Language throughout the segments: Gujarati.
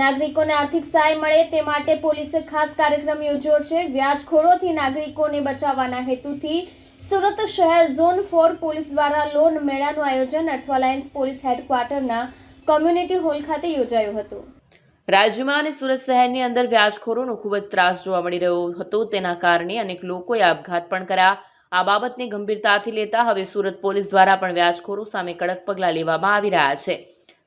નાગરિકોને આર્થિક સહાય મળે તે માટે પોલીસે ખાસ કાર્યક્રમ યોજ્યો છે. વ્યાજખોરોથી નાગરિકોને બચાવવાના હેતુથી સુરત શહેર ઝોન ફોર પોલીસ દ્વારા લોન મેળાનું આયોજન અઠવાલાયન્સ પોલીસ હેડક્વાર્ટરના કોમ્યુનિટી હોલ ખાતે યોજાયું હતું. રાજ્યમાં અને સુરત શહેરની અંદર વ્યાજખોરોનો ખૂબ જ ત્રાસ જોવા મળી રહ્યો હતો. તેના કારણે અનેક લોકોએ આપઘાત પણ કર્યા. આ બાબતને ગંભીરતાથી લેતા હવે સુરત પોલીસ દ્વારા પણ વ્યાજખોરો સામે કડક પગલાં લેવામાં આવી રહ્યા છે.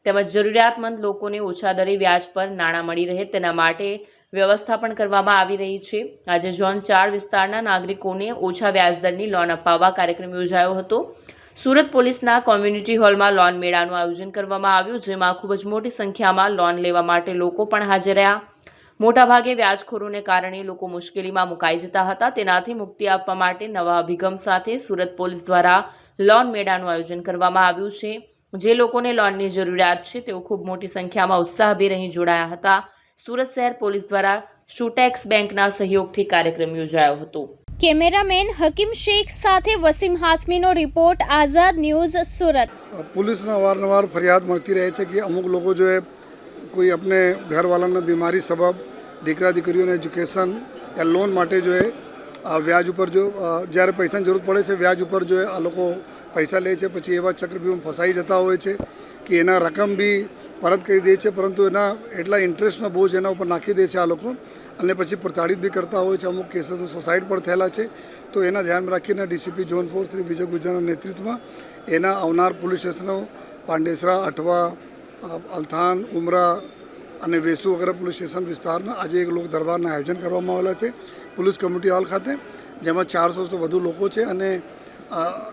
તેમજ જરૂરિયાતમંદ લોકોને ઓછા દરે વ્યાજ પર નાણાં મળી રહે તેના માટે વ્યવસ્થા પણ કરવામાં આવી રહી છે. આજે ઝોન ચાર વિસ્તારના નાગરિકોને ઓછા વ્યાજદરની લોન અપાવવા કાર્યક્રમ યોજાયો હતો. સુરત પોલીસના કોમ્યુનિટી હોલમાં લોન મેળાનું આયોજન કરવામાં આવ્યું, જેમાં ખૂબ જ મોટી સંખ્યામાં લોન લેવા માટે લોકો પણ હાજર રહ્યા. મોટાભાગે વ્યાજખોરોને કારણે લોકો મુશ્કેલીમાં મુકાઈ જતા હતા. તેનાથી મુક્તિ આપવા માટે નવા અભિગમ સાથે સુરત પોલીસ દ્વારા લોન મેળાનું આયોજન કરવામાં આવ્યું છે. જે લોકોને લોનની જરૂરિયાત છે તેઓ ખૂબ મોટી સંખ્યામાં ઉત્સાહભેર અહીં જોડાયા હતા. સુરત શહેર પોલીસ દ્વારા શુટેક્સ બેંકના સહયોગથી કાર્યક્રમ યોજાયો હતો. કેમેરામેન હકીમ શેખ સાથે વસીમ હાસમીનો રિપોર્ટ આઝાદ ન્યૂઝ સુરત. પોલીસને અવારનવાર ફરિયાદ મળતી રહે છે કે અમુક લોકો જો કોઈ આપણે ઘરવાળાને બીમારી સબબ દીકરા દીકરીઓને એજ્યુકેશન કે લોન માટે જો વ્યાજ ઉપર જો જ્યારે પૈસાની જરૂર પડે છે વ્યાજ ઉપર જો આ લોકો પૈસા લે છે, પછી એવા ચક્રવ્યૂહમાં ફસાઈ જતા હોય છે કે એના રકમ બી પરત કરી દે છે, પરંતુ એના એટલા ઇન્ટરેસ્ટનો બોજ એના ઉપર નાખી દે છે આ લોકો. અને પછી પ્રતાડિત બી કરતા હોય છે, અમુક કેસીસ સોસાઇડ પણ થયેલા છે. તો એના ધ્યાનમાં રાખીને DCP zone four Shri Vijay ગુજરના નેતૃત્વમાં એના આવનાર પોલીસ સ્ટેશનો પાંડેસરા, અઠવા અલથાન, ઉમરા અને વેસુ વગેરે પોલીસ સ્ટેશન વિસ્તારના આજે એક લોક દરબારના આયોજન કરવામાં આવેલા છે. પોલીસ કમ્યુનિટી હોલ ખાતે, જેમાં ચારસોથી વધુ લોકો છે અને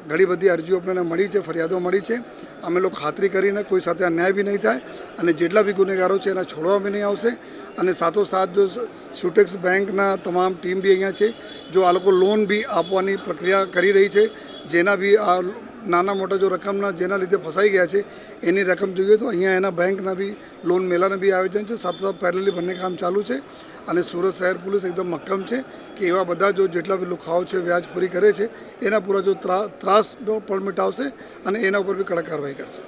ઘણી બધી અરજીઓ આપણને મળી છે, ફરિયાદો મળી છે. અમે લોકો ખાતરી કરીને કોઈ સાથે અન્યાય બી નહીં થાય અને જેટલા બી ગુનેગારો છે એના છોડવા બી નહીં આવશે. અને સાથોસાથ જો સુટેક્સ બેંકના તમામ ટીમ બી અહીંયા છે, જો આ લોકો લોન બી આપવાની પ્રક્રિયા કરી રહી છે, જેના બી આ નાના મોટા જો રકમના જેના લીધે ફસાઈ ગયા છે, એની રકમ જોઈએ તો અહીંયા એના બેંકના બી લોન મેળાના બી આયોજન છે. સાથે સાથે પેરેલી બંને કામ ચાલુ છે અને સુરત શહેર પોલીસ એકદમ મક્કમ છે કે એવા બધા જો જેટલા બી લુખાઓ છે, વ્યાજખોરી કરે છે, એના પૂરા જો ત્રા, ત્રાસ પણ મિટાવશે અને એના ઉપર બી કડક કાર્યવાહી કરશે.